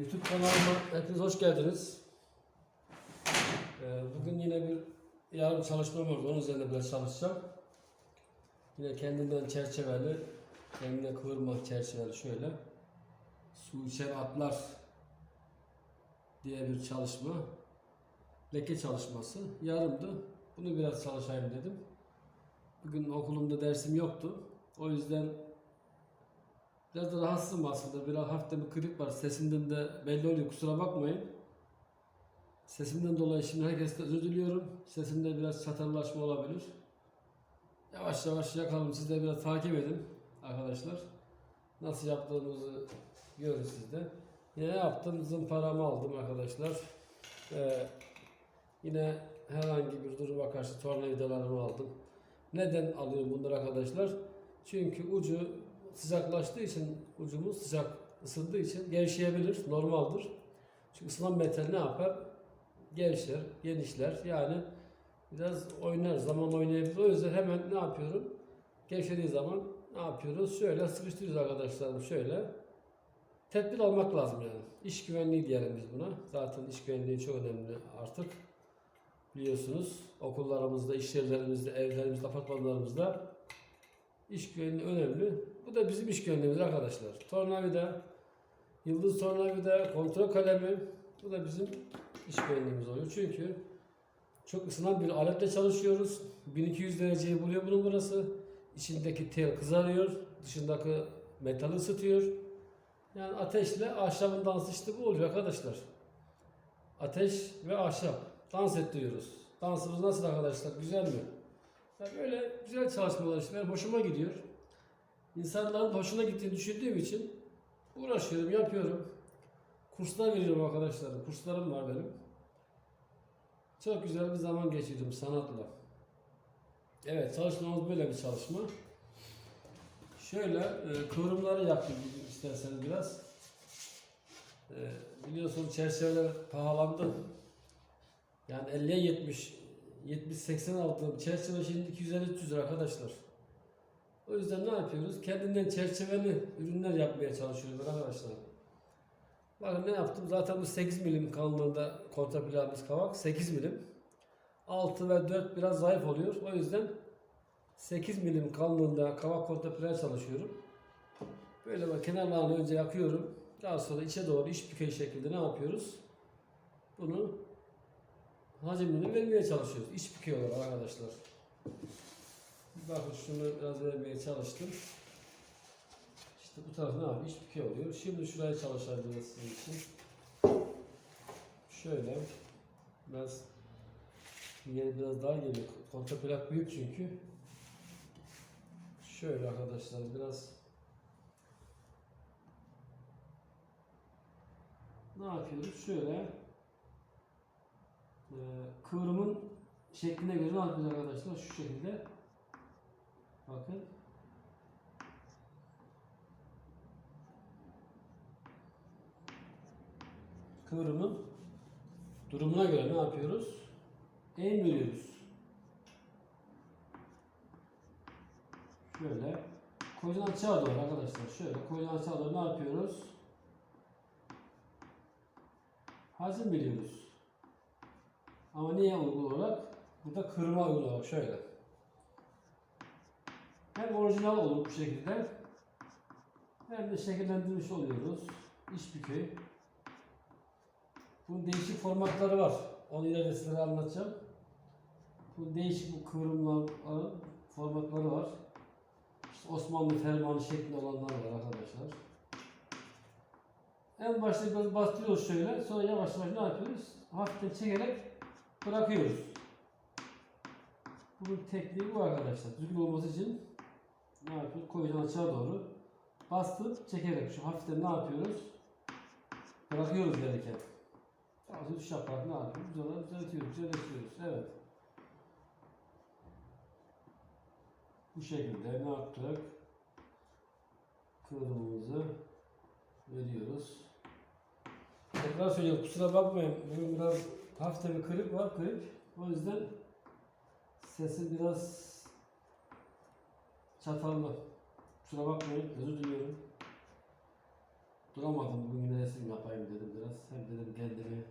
YouTube kanalıma hepiniz hoş geldiniz. E, Bugün yine bir yarım çalışmam var, onun üzerinde biraz çalışacağım. Yine kendinden çerçeveli, kendine kıvırma çerçeveli şöyle. Su içen atlar diye bir çalışma. Leke çalışması. Yarımdı. Bunu biraz çalışayım dedim. Bugün okulumda dersim yoktu. O yüzden Biraz da rahatsızım aslında. Biraz hafif de bir kırık var. Sesimden de belli oluyor. Kusura bakmayın. Sesimden dolayı şimdi herkesten özür diliyorum. Sesimde biraz çatallaşma olabilir. Yavaş yavaş yakalım. Siz de biraz takip edin arkadaşlar. Nasıl yaptığımızı görün siz de. Yine ne yaptım? Zımparamı aldım arkadaşlar. Ee, yine herhangi bir duruma karşı tornavidalarımı aldım. Neden alıyorum bunları arkadaşlar? Çünkü ucu sıcaklaştığı için ucumuz sıcak ısındığı için gevşeyebilir, normaldir. Çünkü ısınan metal ne yapar? Gevşer, genişler. Yani biraz oynar, zaman oynayabilir. O yüzden hemen ne yapıyorum? Gevşediği zaman ne yapıyoruz? Şöyle sıkıştırıyoruz arkadaşlarım şöyle. Tedbir almak lazım yani. İş güvenliği diyelim biz buna. Zaten iş güvenliği çok önemli artık. Biliyorsunuz okullarımızda, iş yerlerimizde, evlerimizde, apartmanlarımızda İş güvenliği önemli. Bu da bizim iş güvenliğimiz arkadaşlar. Tornavida, yıldız tornavida, kontrol kalemi. Bu da bizim iş güvenliğimiz oluyor. Çünkü çok ısınan bir aletle çalışıyoruz. 1200 dereceyi buluyor bunun burası. İçindeki tel kızarıyor. Dışındaki metali ısıtıyor. Yani ateşle ahşabın dansı işte bu oluyor arkadaşlar. Ateş ve ahşap. Dans ettiriyoruz. Dansımız nasıl arkadaşlar? Güzel mi? Ya böyle güzel çalışmalar işte benim hoşuma gidiyor. İnsanların hoşuna gittiğini düşündüğüm için uğraşıyorum, yapıyorum. Kurslar veriyorum arkadaşlarım. Kurslarım var benim. Çok güzel bir zaman geçirdim sanatla. Evet çalışmamız böyle bir çalışma. Şöyle e, kıvrımları bugün isterseniz biraz. E, biliyorsunuz çerçeveler pahalandı. Yani 50'ye 70 70-80 aldığım çerçeve şimdi 250-300 lira arkadaşlar. O yüzden ne yapıyoruz? Kendinden çerçeveli ürünler yapmaya çalışıyoruz arkadaşlar. Bakın ne yaptım? Zaten bu 8 milim kalınlığında kontraplanımız kavak. 8 milim. 6 ve 4 biraz zayıf oluyor. O yüzden 8 milim kalınlığında kavak kontraplan çalışıyorum. Böyle bak kenarlarını önce yakıyorum. Daha sonra içe doğru iç bükey şekilde ne yapıyoruz? Bunu hacimini vermeye çalışıyoruz. İç bükey olarak arkadaşlar. Bakın şunu biraz vermeye çalıştım. İşte bu taraf ne yapıyor? İç bükey oluyor. Şimdi şuraya çalışabiliriz sizin için. Şöyle. Biraz yeri biraz dar geliyor. Kontraplak büyük çünkü. Şöyle arkadaşlar biraz ne yapıyoruz? Şöyle ee, kıvrımın şekline göre ne yapıyoruz arkadaşlar? Şu şekilde. Bakın. Kıvrımın durumuna göre ne yapıyoruz? En veriyoruz. Şöyle. Koyulan açığa doğru arkadaşlar. Şöyle koyulan açığa doğru ne yapıyoruz? Hacim biliyoruz. Ama niye uygun olarak? Burada kırma uygun olarak şöyle. Hem orijinal olur bu şekilde. Hem de şekillendirmiş oluyoruz. İç bükey. Bunun değişik formatları var. Onu ileride size anlatacağım. Bu değişik bu kıvrımların formatları var. İşte Osmanlı fermanı şeklinde olanlar var arkadaşlar. En başta biraz bastırıyoruz şöyle. Sonra yavaş yavaş ne yapıyoruz? Hafiften çekerek bırakıyoruz. Bunun tekniği bu arkadaşlar. Düzgün olması için ne yapıyoruz? Koyacağız aşağı doğru. Bastıp çekerek şu hafiften ne yapıyoruz? Bırakıyoruz gereken. Sonra düş yaparak ne yapıyoruz? Onu düzeltiyoruz, düzeltiyoruz. Evet. Bu şekilde ne yaptık? Kıvrımımızı veriyoruz. Tekrar söylüyorum kusura bakmayın. Bugün biraz hafifte bir kırık var kırık. O yüzden sesi biraz çatallı. Kusura bakmayın özür diliyorum. duramadım. Bugün yine resim yapayım dedim biraz. Hem dedim kendimi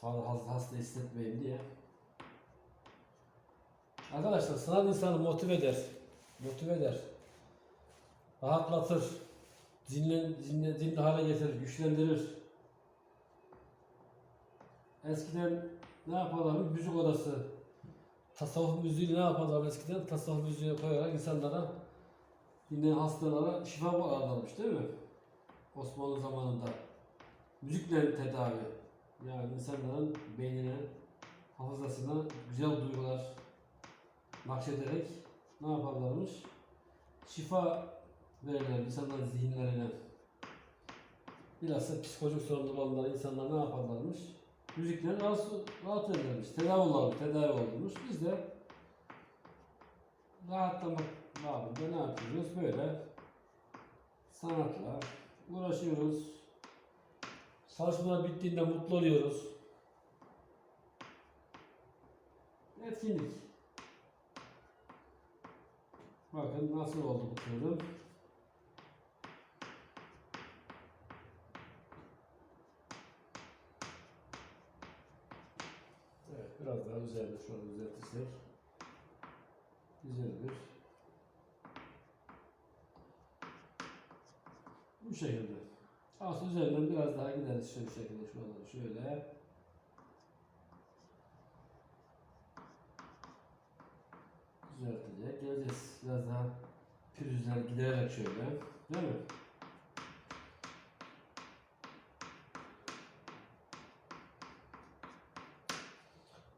fazla hasta, hasta hissetmeyeyim diye. Arkadaşlar sanat insanı motive eder. Motive eder. Rahatlatır. Zinle, zinle, zinli hale getirir, güçlendirir. Eskiden ne yaparlarmış? Müzik odası. Tasavvuf müziği ne yaparlar eskiden? Tasavvuf müziği koyarak insanlara yine hastalara şifa ararlarmış değil mi? Osmanlı zamanında. Müzikle tedavi. Yani insanların beynine, hafızasına güzel duygular nakşederek ne yaparlarmış? Şifa verirler insanların zihinlerine. Bilhassa psikolojik sorunları olanlar insanlar ne yaparlarmış? Müzikle rahat, rahat edermiş. Tedavi olurmuş, tedavi olurmuş. Biz de rahatlamak babında ne yapıyoruz? Böyle sanatla uğraşıyoruz. Çalışmalar bittiğinde mutlu oluyoruz. Etkinlik. Bakın nasıl oldu bu kıvrım. Evet, biraz şöyle düzeltirsek. Güzeldir. Bu şekilde. Aslında üzerinden biraz daha gideriz şöyle bir şekilde şuraları şöyle. Düzeltecek. Geleceğiz. Biraz daha pürüzler gidererek şöyle. Değil mi?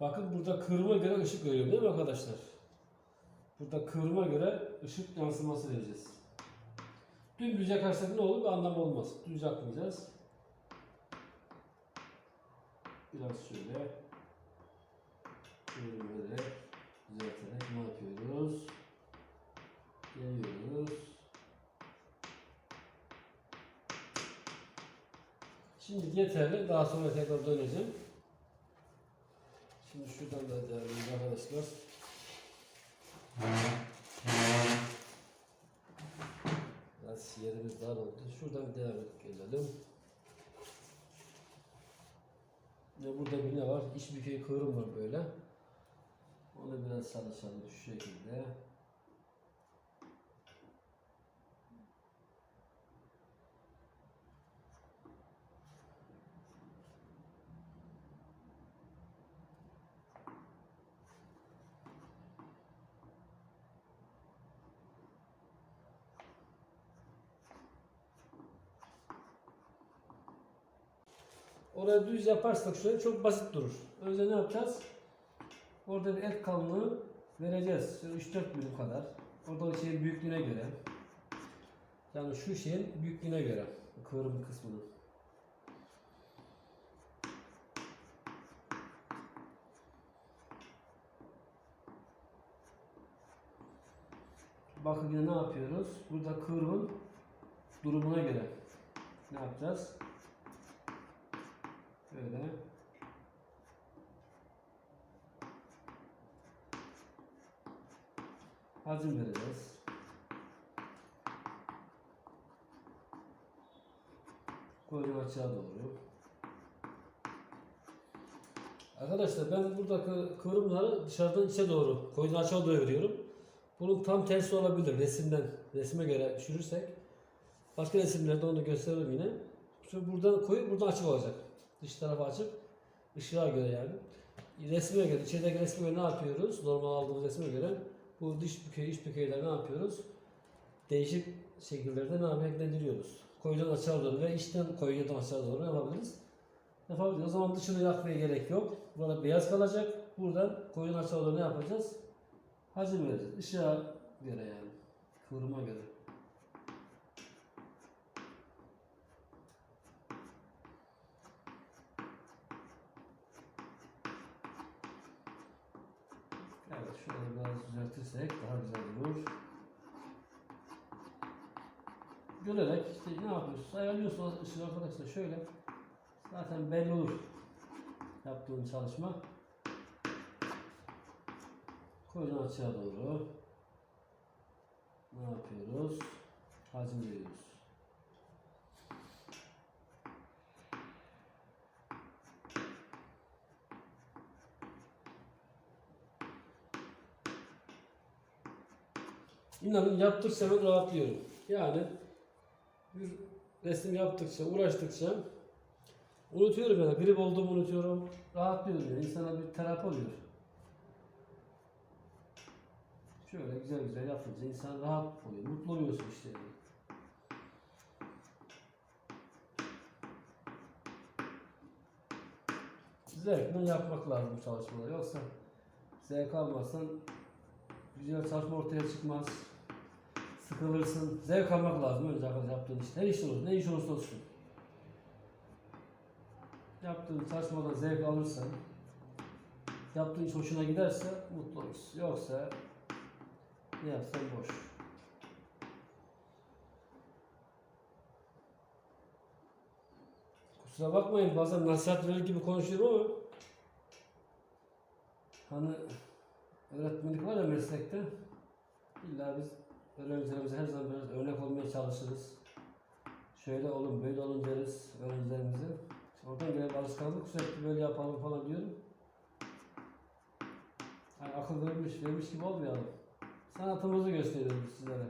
Bakın burada kıvrıma göre ışık veriyor değil mi arkadaşlar? Burada kıvrıma göre ışık yansıması vereceğiz. Dümdüz yakarsak ne olur? Bir anlamı olmaz. Düz yakmayacağız. Biraz şöyle çevirerek düzelterek ne yapıyoruz? Geliyoruz. Şimdi yeterli. Daha sonra tekrar döneceğim. Şuradan da edelim arkadaşlar. Biraz yerimiz dar oldu. Şuradan devam gelelim. Ya burada bir ne var? İç bükey kıvrım var böyle. Onu biraz çalışalım şu şekilde. Oraya düz yaparsak şöyle çok basit durur. Önce ne yapacağız? Orada bir et kalınlığı vereceğiz. Şöyle 3-4 milim kadar. Orada şeyin büyüklüğüne göre. Yani şu şeyin büyüklüğüne göre. Kıvrım kısmını. Bakın yine ne yapıyoruz? Burada kıvrımın durumuna göre ne yapacağız? Böyle. Hacim vereceğiz. Koyun açığa doğru. Arkadaşlar ben buradaki kıvrımları dışarıdan içe doğru, koyun açığa doğru veriyorum. Bunun tam tersi olabilir resimden, resime göre düşürürsek. Başka resimlerde onu gösteririm yine. Şu buradan koyup buradan açık olacak. Dış tarafa açık. Işığa göre yani. Resme göre, içerideki resme göre ne yapıyoruz? Normal aldığımız resme göre bu dış bükey, iç bükeyler ne yapıyoruz? Değişik şekillerde ne? Renklendiriyoruz. Koyudan aşağı doğru ve içten koyudan aşağı doğru yapabiliriz. Yapabiliriz. O zaman dışını yakmaya gerek yok. Burada beyaz kalacak. Buradan koyudan aşağı doğru ne yapacağız? Hacim vereceğiz. Işığa göre yani. Kıvrıma göre. Evet şöyle biraz düzeltirsek daha güzel olur. Görerek işte ne yapıyorsunuz? Ayarlıyorsunuz ışığı arkadaşlar şöyle. Zaten belli olur yaptığım çalışma. Koyun açığa doğru ne yapıyoruz? Hacim veriyoruz. İnanın yaptıkça ben rahatlıyorum. Yani bir resim yaptıkça, uğraştıkça unutuyorum yani. Grip olduğumu unutuyorum. Rahatlıyorum yani. İnsana bir terapi oluyor. Şöyle güzel güzel yapınca insan rahat oluyor. Mutlu oluyorsun işte. yani. Zevkle yapmak lazım bu çalışmaları. Yoksa zevk almazsan güzel çalışma ortaya çıkmaz. Sıkılırsın. Zevk almak lazım önce yaptığın iş. Her iş olur. Ne iş olursa olsun. Yaptığın çalışmadan zevk alırsan yaptığın iş hoşuna giderse mutlu olursun. Yoksa ne yapsan boş. Kusura bakmayın bazen nasihat verir gibi konuşuyorum ama hani öğretmenlik var ya meslekte illa biz öğrencilerimize her zaman biraz örnek olmaya çalışırız. Şöyle olun böyle olun deriz öğrencilerimize. Oradan gelen alışkanlık sürekli böyle yapalım falan diyorum. Yani akıl vermiş, vermiş gibi olmayalım. Sanatımızı gösteriyoruz sizlere.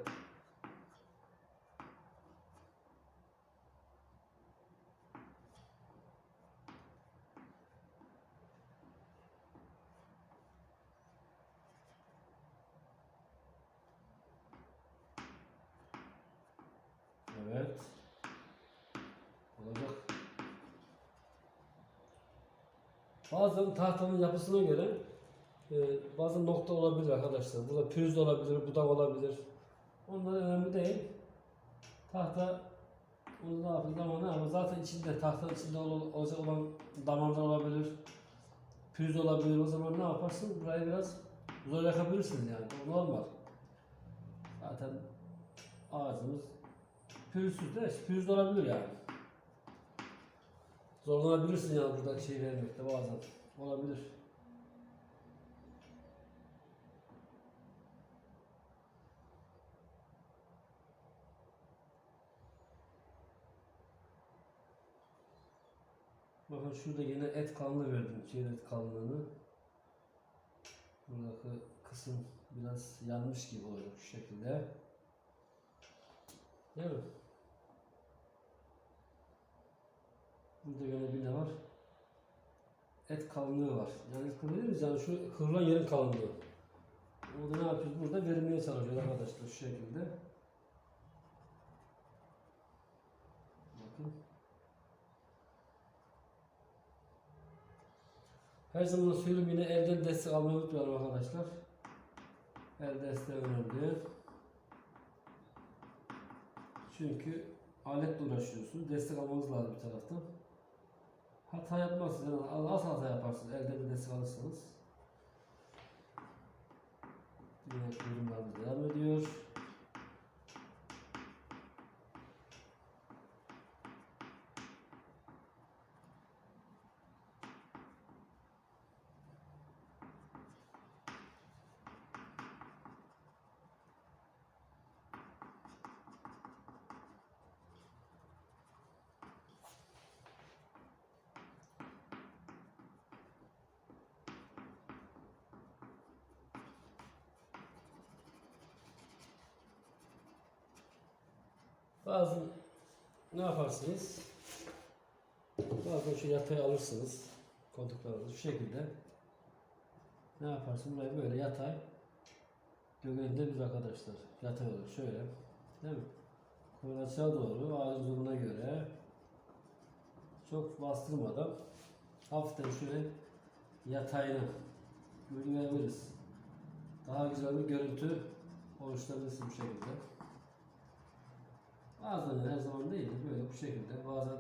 Evet. Olacak. Bazen tahtanın yapısına göre e, bazı nokta olabilir arkadaşlar. Burada pürüz olabilir, budak olabilir. Onlar önemli değil. Tahta onu ne yapıyor zaman ne yapıyor? Zaten içinde tahta içinde ol- olacak olan damarlar olabilir. Pürüz olabilir. O zaman ne yaparsın? Burayı biraz zor yakabilirsin yani. Normal. Zaten ağzımız pürüzsüz de pürüz olabilir yani. Zorlanabilirsin yani buradaki şey vermekte bazen. Olabilir. Bakın şurada yine et kalınlığı verdim. Şey et kalınlığını. Buradaki kısım biraz yanmış gibi olacak şu şekilde. Değil mi? Burada yine bir ne var? Et kalınlığı var. Yani et kalınlığı dediğimiz yani şu kıvrılan yerin kalınlığı. Burada ne yapıyoruz? Burada vermeye çalışıyoruz arkadaşlar şu şekilde. Bakın. Her zaman söylüyorum yine elden destek almayı unutmayalım arkadaşlar. El desteği önemli. Çünkü aletle uğraşıyorsun. Destek almanız lazım bir taraftan. Hata yapmazsınız. Yani az hata yaparsınız. Elde bir destek alırsanız. Yine yorumlarımız devam ediyor. Bazı ne yaparsınız? Bazen şu yatay alırsınız. Koltuklarınızı şu şekilde. Ne yaparsın? Burayı böyle yatay. Biz arkadaşlar. Yatay olur. Şöyle. Değil mi? Aşağı doğru ağzın durumuna göre çok bastırmadan hafiften şöyle yatayına verebiliriz. Daha güzel bir görüntü oluşturabilirsin bu şekilde. Bazen her zaman değil de böyle bu şekilde bazen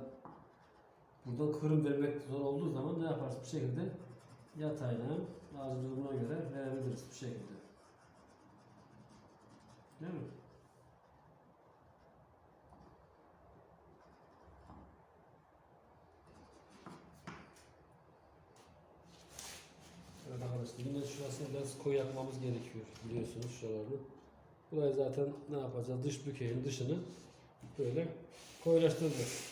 buradan kırım vermek zor olduğu zaman ne yaparsın bu şekilde yatayla ağzı durumuna göre verebiliriz bu şekilde. Değil mi? Evet arkadaşlar yine şurasını biraz koyu yapmamız gerekiyor biliyorsunuz şuralarını. Burayı zaten ne yapacağız? Dış bükeyin dışını böyle koyulaştıracağız.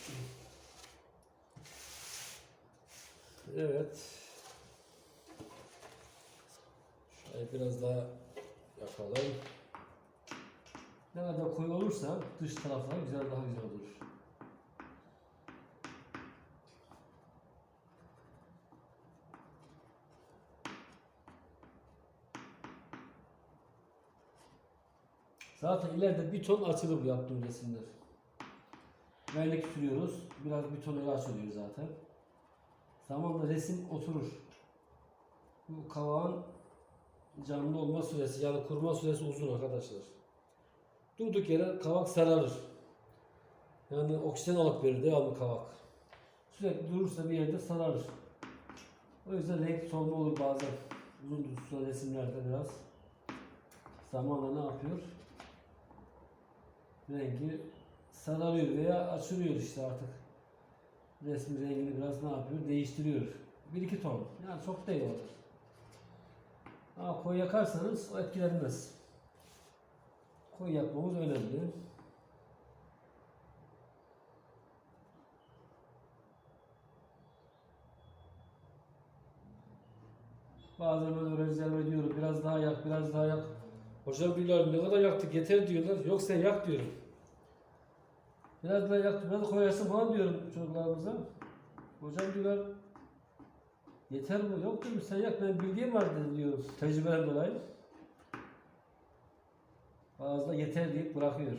Evet. Şurayı biraz daha yapalım. Ne kadar koyu olursa dış taraflar güzel daha güzel olur. Zaten ileride bir ton açılır bu yaptığım resimler. Vernik sürüyoruz. Biraz bir ton öyle açılıyor zaten. Zamanla resim oturur. Bu kavağın canlı olma süresi yani kuruma süresi uzun arkadaşlar. Durduk yere kavak sararır. Yani oksijen alıp verir devamlı kavak. Sürekli durursa bir yerde sararır. O yüzden renk solma olur bazen. Uzun tutuşan resimlerde biraz. Zamanla ne yapıyor? Rengi sararıyor veya açılıyor işte artık. Resmin rengini biraz ne yapıyor? Değiştiriyor. Bir iki ton. Yani çok değil o. Ama koyu yakarsanız o etkilenmez. Koyu yapmamız önemli. Bazen ben öğrencilerime diyorum biraz daha yak, biraz daha yak. Hocam diyorlar ne kadar yaktık yeter diyorlar. Yok sen yak diyorum. Biraz daha yak, biraz koyarsın falan diyorum çocuklarımıza. Hocam diyorlar yeter mi? Yok diyorum sen yak benim bilgim var dedi diyorum tecrübeden dolayı. Bazıları yeter deyip bırakıyor.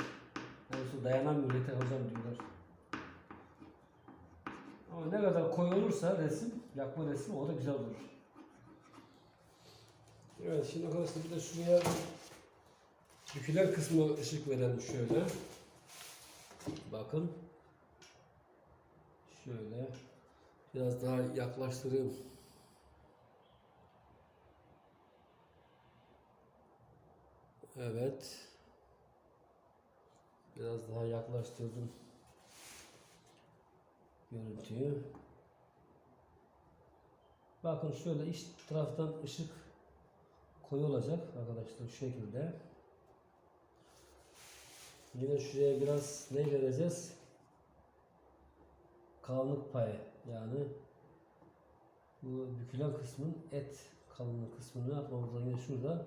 Yani su dayanamıyor yeter hocam diyorlar. Ama ne kadar koyu olursa resim, yakma resmi o da güzel olur. Evet şimdi arkadaşlar bir de şuraya bükülen kısmı ışık verelim şöyle. Bakın. Şöyle. Biraz daha yaklaştırayım. Evet. Biraz daha yaklaştırdım görüntüyü. Bakın şöyle iç taraftan ışık koyu olacak arkadaşlar şu şekilde. Yine şuraya biraz ne vereceğiz? Kalınlık payı yani bu bükülen kısmın et kalınlık kısmını yapmamız? Yine şurada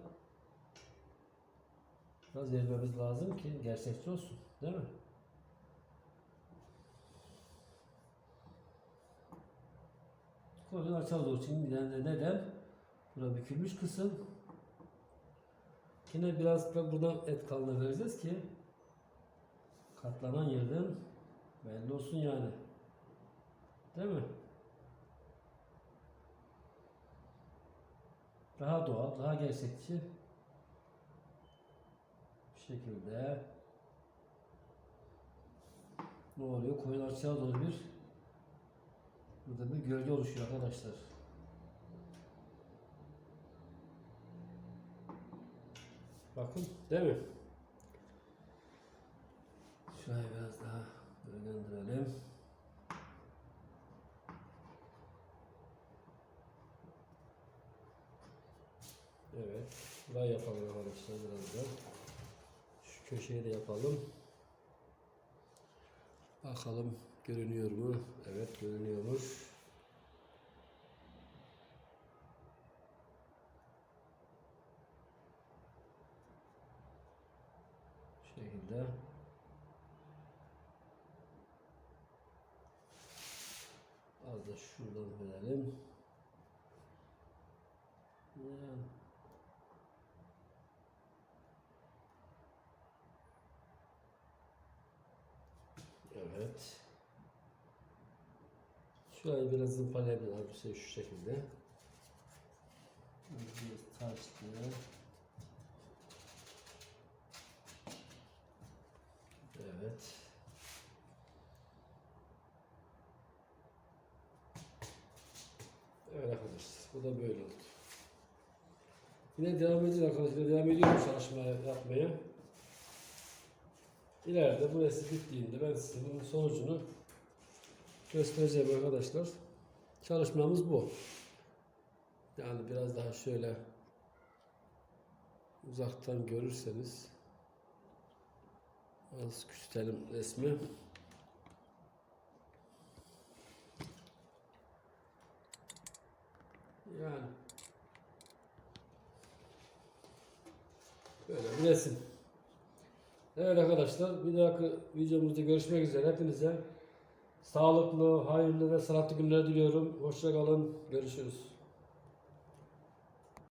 biraz vermemiz lazım ki gerçekçi olsun. Değil mi? Koyun açalım doğru. Şimdi yani neden? Burada bükülmüş kısım. Yine biraz da buradan et kalınlığı vereceğiz ki katlanan yerden belli olsun yani. Değil mi? Daha doğal, daha gerçekçi bir şekilde ne oluyor? Koyun aşağı doğru bir burada bir gölge oluşuyor arkadaşlar. Bakın değil mi? Şurayı biraz daha yönlendirelim. Evet. Burayı yapalım arkadaşlar birazdan. Şu köşeyi de yapalım. Bakalım görünüyor mu? Evet görünüyormuş. Şu şekilde. Az da şuradan verelim. Yani. Evet. Şurayı biraz zımpalayabilirim bir şey şu şekilde. Biraz taşlı. Evet. Arkadaşlar. Bu da böyle oldu. Yine devam edeceğiz arkadaşlar. Devam ediyorum çalışmaya yapmaya. İleride bu resim bittiğinde ben size bunun sonucunu göstereceğim arkadaşlar. Çalışmamız bu. Yani biraz daha şöyle uzaktan görürseniz az küçültelim resmi. Yani böyle bir resim. Evet arkadaşlar bir dahaki videomuzda görüşmek üzere. Hepinize sağlıklı, hayırlı ve sıhhatli günler diliyorum. Hoşça kalın. Görüşürüz.